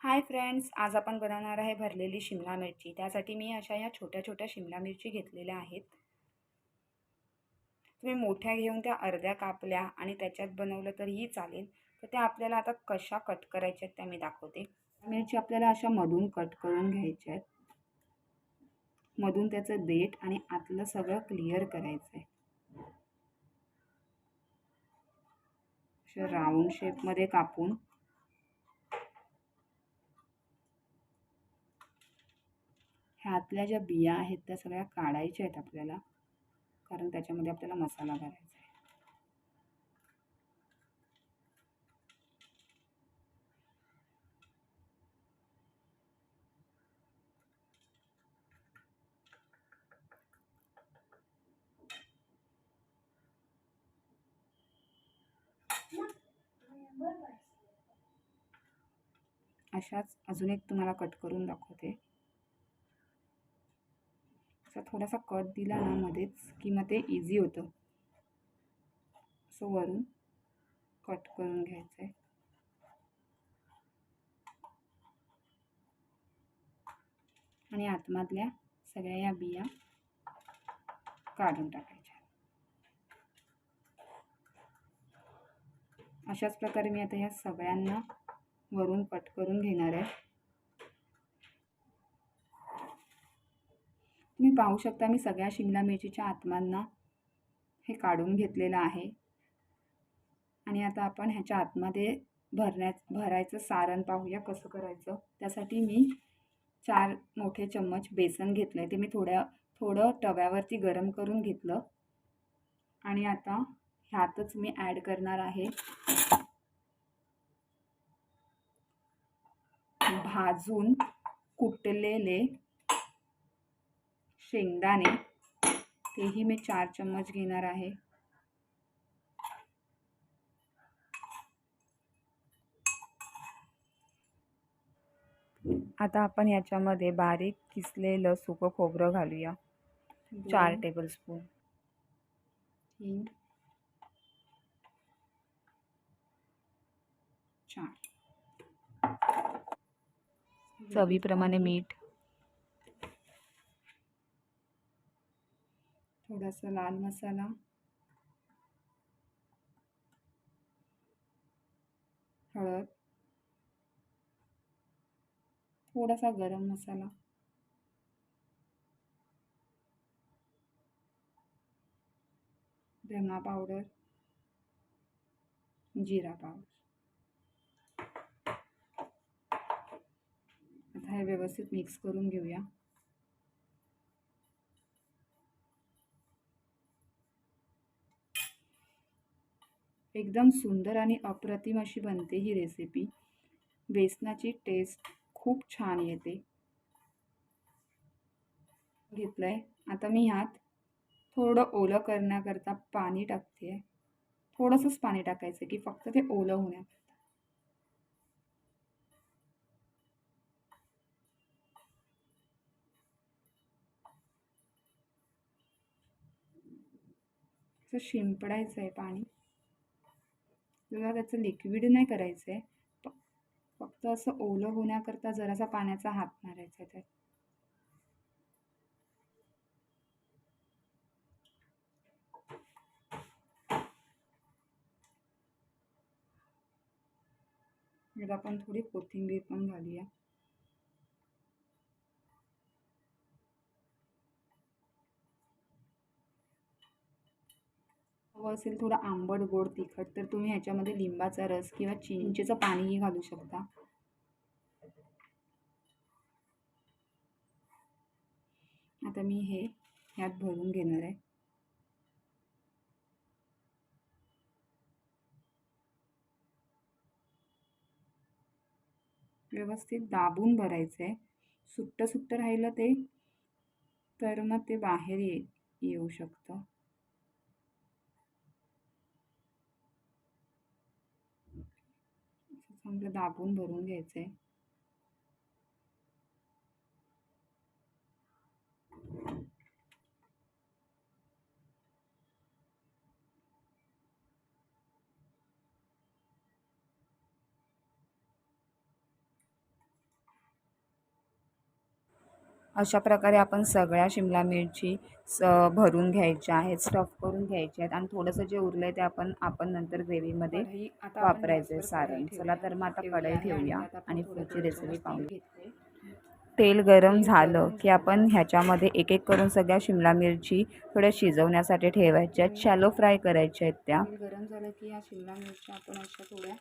Hi friends आज आपण बनवणार आहे भरलेली शिमला मिरची. त्यासाठी मी अशा या छोट्या छोट्या शिमला मिरची घेतलेल्या आहेत. तुम्ही मोठ्या घेऊन त्या अर्ध्या कापल्या आणि त्याच्यात बनवलं तरीही चालेल. तर त्या आपल्याला आता कशा कट करायच्या आहेत त्या मी दाखवते. मिरची आपल्याला अशा मधून कट करून घ्यायच्या आहेत. मधून त्याचं देठ आणि आतलं सगळं क्लिअर करायचं आहे अशा राऊंड शेपमध्ये कापून आपल्या ज्या बिया आहेत त्या सगळ्या काढायच्या आहेत आपल्याला. कारण त्याच्यामध्ये आपल्याला मसाला घालायचा आहे. अशाच अजून एक तुम्हाला कट करून दाखवते. असा थोडासा कट दिला ना मध्येच की मग ते इझी होतं. असं वरून कट करून घ्यायचं आहे आणि आतमधल्या सगळ्या या बिया काढून टाकायच्या. अशाच प्रकारे मी आता ह्या सगळ्यांना वरून कट करून घेणार आहे. तुम्ही पाहू शकता मी सगळ्या शिमला मिरचीच्या आत्मांना हे काढून घेतलेलं आहे. आणि आता आपण ह्याच्या आतमध्ये भरण्यात भरायचं सारण पाहूया कसं करायचं. त्यासाठी मी चार मोठे चम्मच बेसन घेतलं आहे ते मी थोड्या थोडं तव्यावरती गरम करून घेतलं. आणि आता ह्यातच मी ॲड करणार आहे भाजून कुटलेले शेंगदाणे. तेही मी चार चम्मच घेणार आहे. आता आपण याच्यामध्ये बारीक किसलेलं सुकं खोबरं घालूया. चार टेबलस्पून तीन. चार. चवीप्रमाणे मीठ. थोडासा लाल मसाला. हळद. थोडासा गरम मसाला. धना पावडर. जिरा पावडर. आता हे व्यवस्थित मिक्स करून घेऊया. एकदम सुंदर आणि अप्रतिम अशी बनते ही रेसिपी बेसनाची टेस्ट खूप छान येते. घेतलं आहे आता मी ह्यात थोडं ओलं करण्याकरता पाणी टाकते. आहे थोडंसंच पाणी टाकायचं की फक्त ते ओलं होण्याकरता शिंपडायचं आहे पाणी. तुला त्याचं लिक्विड नाही करायचं आहे फक्त असं ओलं होण्याकरता जरासा पाण्याचा हात मारायचा आहे. त्यात आपण थोडी कोथिंबीर पण घालूया. हवं असेल थोडं आंबट गोड तिखट तर तुम्ही ह्याच्यामध्ये लिंबाचा रस किंवा चिंचेचं पाणीही घालू शकता. आता मी हे ह्यात भरून घेणार आहे. व्यवस्थित दाबून भरायचं आहे सुट्टं सुट्टं राहिलं ते तर मग ते बाहेर ये येऊ शकतं. चांगलं दाबून भरून घ्यायचं आहे अशा प्रकारे आपण सगळ्या शिमला मिरची स भरून घ्यायच्या आहेत स्टफ करून घ्यायच्या आहेत आणि थोडंसं जे उरलं आहे ते आपण आपण नंतर ग्रेव्हीमध्ये वापरायचं आहे सारण. चला तर मग आता कढई ठेवूया आणि पुढची रेसिपी पाहूया. तेल गरम झालं की आपण ह्याच्यामध्ये एक एक करून सगळ्या शिमला मिरची थोड्या शिजवण्यासाठी ठेवायच्या आहेत शॅलो फ्राय करायच्या आहेत त्या. गरम झालं की ह्या शिमला मिरच्या आपण अशा थोड्या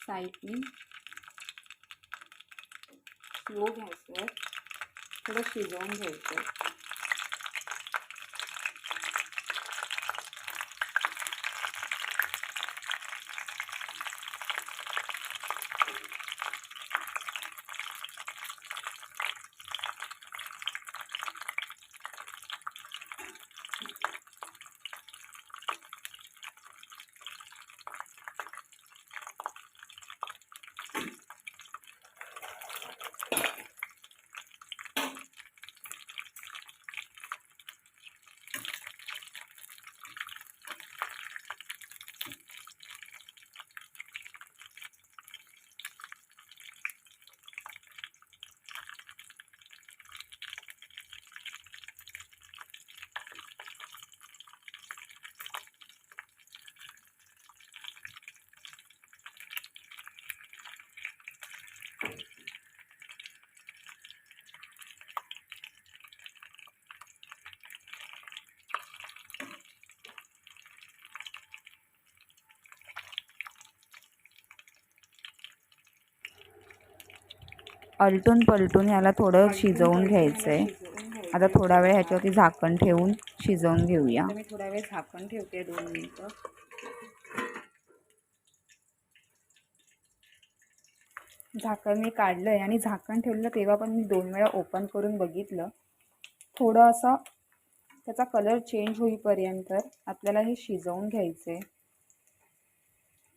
साईडनी स्लो गॅसवर थोडं शिजवून घ्यायचं अलटून पलटून ह्याला थोडं शिजवून घ्यायचं आहे आता थोडा वेळ ह्याच्यावरती झाकण ठेवून शिजवून घेऊया. मी थोडा वेळ झाकण ठेवते दोन मिनटं. झाकण मी काढलं आहे आणि झाकण ठेवलं तेव्हा पण मी दोन वेळा ओपन करून बघितलं. थोडं असं त्याचा कलर चेंज होईपर्यंत आपल्याला हे शिजवून घ्यायचं आहे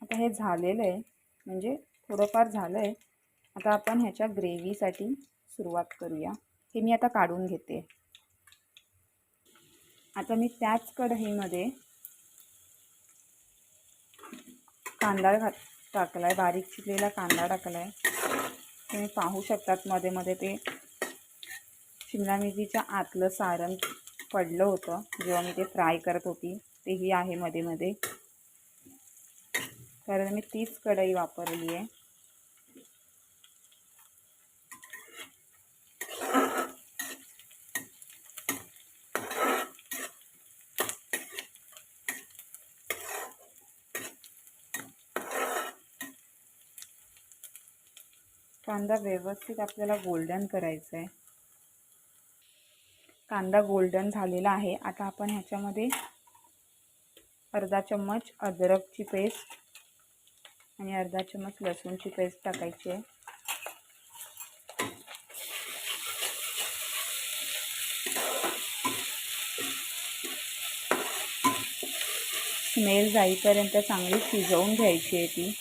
आता हे झालेलं आहे म्हणजे थोडंफार झालं आहे आता आपण ह्याच्या ग्रेव्हीसाठी सुरुवात करूया. हे मी आता काढून घेते. आता मी त्याच कढईमध्ये कांदा घात टाकला आहे बारीक चिरलेला कांदा टाकला आहे तुम्ही पाहू शकतात मध्ये मध्ये ते शिमला मिरचीच्या आतलं सारण पडलं होतं जेव्हा मी ते फ्राय करत होती. तेही आहे मध्ये मध्ये. कारण मी तीच कढई वापरली आहे कांदा व्यवस्थित आपल्याला गोल्डन करायचा आहे कांदा गोल्डन झालेला आहे. आता आपण ह्याच्यामध्ये अर्धा चम्मच अद्रकची पेस्ट आणि अर्धा चम्मच लसूणची पेस्ट टाकायची आहे. स्मेल जाईपर्यंत चांगली शिजवून घ्यायची आहे ती.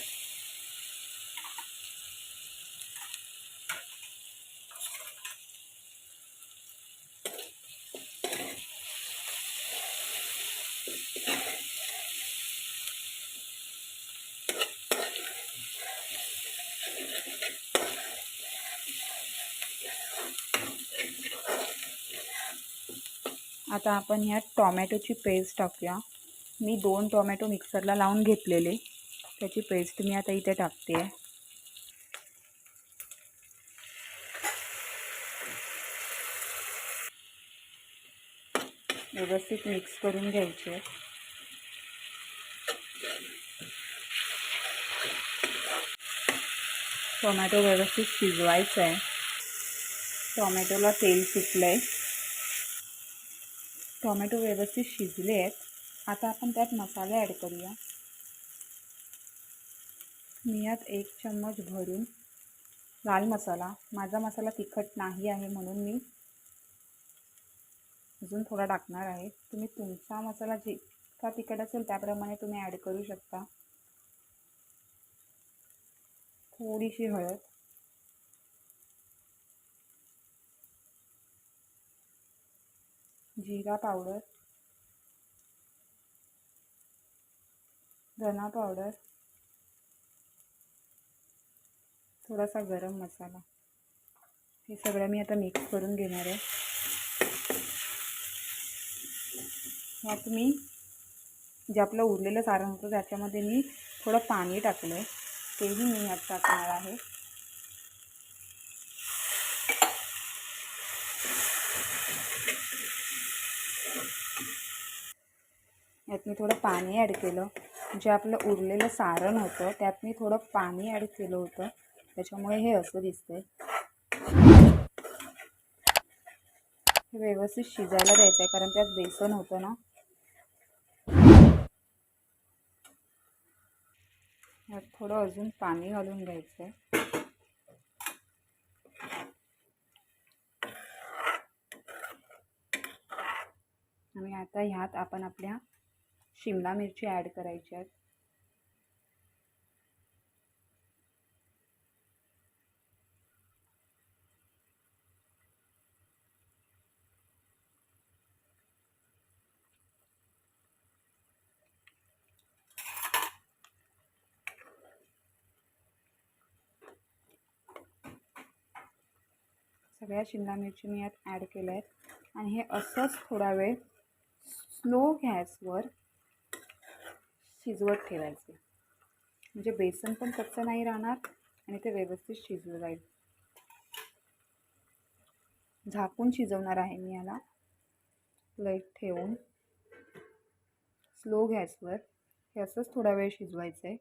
आता आपण ह्यात टॉमॅटोची पेस्ट टाकूया. मी दोन टोमॅटो मिक्सरला लावून घेतलेले. त्याची पेस्ट मी आता इथे टाकते. आहे व्यवस्थित मिक्स करून घ्यायचे. टोमॅटो व्यवस्थित शिजवायचं आहे टोमॅटोला तेल सुटलं आहे टोमॅटो व्यवस्थित शिजले आहेत. आता आपण त्यात मसाले ॲड करूया. मी यात एक चम्मच भरून लाल मसाला माझा मसाला तिखट नाही आहे म्हणून मी अजून थोडा टाकणार आहे. तुम्ही तुमचा मसाला जितका तिखट असेल त्याप्रमाणे तुम्ही ॲड करू शकता. थोडीशी हळद. जिरा पावडर धना पावडर थोडासा गरम मसाला. हे सगळं मी आता मिक्स करून घेणार आहे. यात मी जे आपलं उरलेलं सारण होतं त्याच्यामध्ये मी थोडं पाणी टाकलं आहे तेही मी यात टाकणार आहे. यात मी थोडं पाणी ॲड केलं. जे आपलं उरलेलं सारण होतं त्यात मी थोडं पाणी ॲड केलं होतं. त्याच्यामुळे हे असं दिसतंय. हे व्यवस्थित शिजायला द्यायचं आहे कारण त्यात बेसन होतं ना. यात थोडं अजून पाणी घालून घ्यायचं आहे आणि आता ह्यात आपण आपल्या शिमला मिरची ॲड करायची आहेत. सगळ्या शिमला मिरची मी यात ॲड केल्या आहेत. आणि हे असंच थोडा वेळ स्लो गॅसवर शिजवत ठेवायचे. म्हणजे बेसन पण कच्चं नाही राहणार आणि ते व्यवस्थित शिजलं जाईल. झाकून शिजवणार आहे मी याला. प्लेट ठेवून. स्लो गॅसवर. हे असंच थोडा वेळ शिजवायचं आहे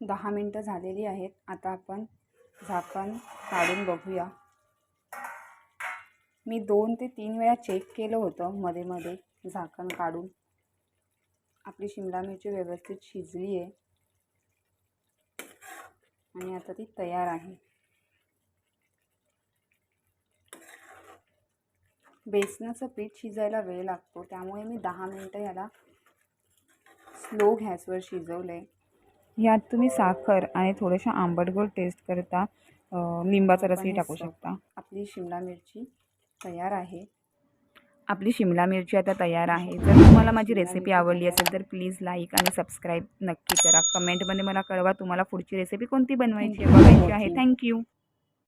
दहा मिनटं झालेली आहेत. आता आपण झाकण काढून बघूया. मी दोन ते तीन वेळा चेक केलं होतं मध्ये मध्ये. झाकण काढून आपली शिमला मिरची व्यवस्थित शिजली आहे. आणि आता ती तयार आहे. बेसनाचं पीठ शिजायला वेळ लागतो त्यामुळे मी दहा मिनटं याला स्लो गॅसवर शिजवलं आहे यात तुम्ही साखर आणि थोडेशा आंबट गोड टेस्ट करता लिंबाचा रसही टाकू शकता. आपली शिमला मिरची तयार आहे. आपली शिमला मिरची आता तयार आहे. जर तुम्हाला माझी रेसिपी आवडली असेल तर प्लीज लाईक आणि सबस्क्राईब नक्की करा. कमेंटमध्ये मला कळवा तुम्हाला पुढची रेसिपी कोणती बनवायची आहे बघायची आहे. थँक्यू